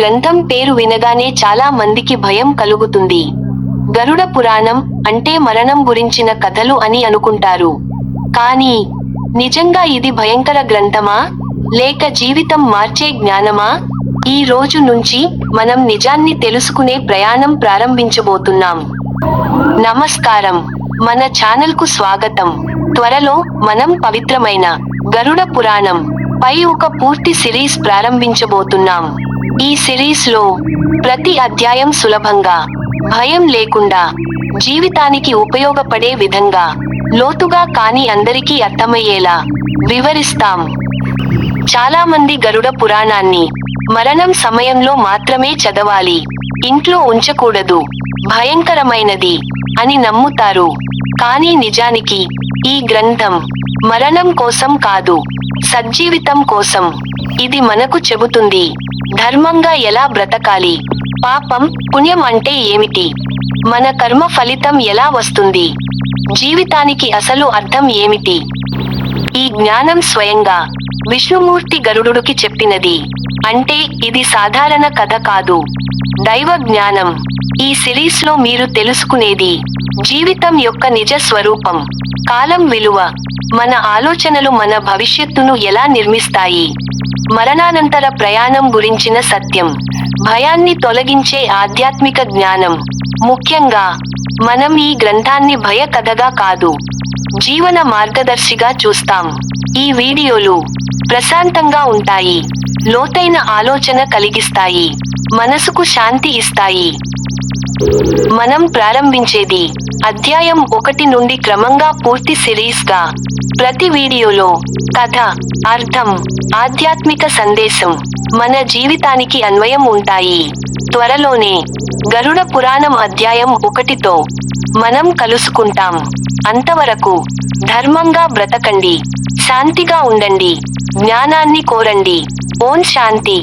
గ్రంథం పేరు వినగానే చాలా మందికి భయం కలుగుతుంది. గరుడ పురాణం అంటే మరణం గురించిన కథలు అని అనుకుంటారు. కానీ నిజంగా ఇది భయంకర గ్రంథమా? లేక జీవితం మార్చే జ్ఞానమా? ఈ రోజు నుంచి మనం నిజాన్ని తెలుసుకునే ప్రయాణం ప్రారంభించబోతున్నాం. నమస్కారం. మన ఛానల్కు స్వాగతం. త్వరలో మనం పవిత్రమైన గరుడ పురాణం పై ఒక పూర్తి సిరీస్ ప్రారంభించబోతున్నాం. ఈ సిరీస్లో ప్రతి అధ్యాయం సులభంగా భయం లేకుండా జీవితానికి ఉపయోగపడే విధంగా లోతుగా కాని అందరికీ అర్థమయ్యేలా వివరిస్తాం. చాలా మంది గరుడ పురాణాన్ని మరణం సమయంలో మాత్రమే చదవాలి. ఇంట్లో ఉంచకూడదు. భయంకరమైనది అని నమ్ముతారు. కానీ నిజానికి ఈ గ్రంథం మరణం కోసం కాదు సజ్జీవితం కోసం. ఇది మనకు చెబుతుంది. ధర్మంగా ఎలా బ్రతకాలి? పాపం పుణ్యం అంటే ఏమిటి? మన కర్మ ఫలితం ఎలా వస్తుంది? జీవితానికి అసలు అర్థం ఏమిటి? ఈ జ్ఞానం స్వయంగా విష్ణుమూర్తి గరుడుకి చెప్పినది. అంటే ఇది సాధారణ కథ కాదు. దైవ జ్ఞానం. ఈ సిరీస్లో మీరు తెలుసుకునేది జీవితం యొక్క నిజ స్వరూపం. కాలం విలువ. మన ఆలోచనలు మన భవిష్యత్తును ఎలా నిర్మిస్తాయి? మరణానంతర ప్రయాణం గురించిన సత్యం. భయాన్ని తొలగించే ఆధ్యాత్మిక జ్ఞానం. ముఖ్యంగా మనం ఈ గ్రంథాన్ని భయ కథగా కాదు జీవన మార్గదర్శిగా చూస్తాం. ఈ వీడియోలు ప్రశాంతంగా ఉంటాయి లోతైన ఆలోచన కలిగిస్తాయి మనసుకు శాంతి ఇస్తాయి. మనం ప్రారంభించేది అధ్యాయం ఒకటి నుండి క్రమంగా పూర్తి సిరీస్గా ప్రతి వీడియోలో కథ అర్థం ఆధ్యాత్మిక సందేశం మన జీవితానికి అన్వయం ఉంటాయి. త్వరలోనే గరుడ పురాణం అధ్యాయం ఒకటితో మనం కలుసుకుంటాం. అంతవరకు ధర్మంగా బ్రతకండి శాంతిగా ఉండండి జ్ఞానాన్ని కోరండి. ఓం శాంతి.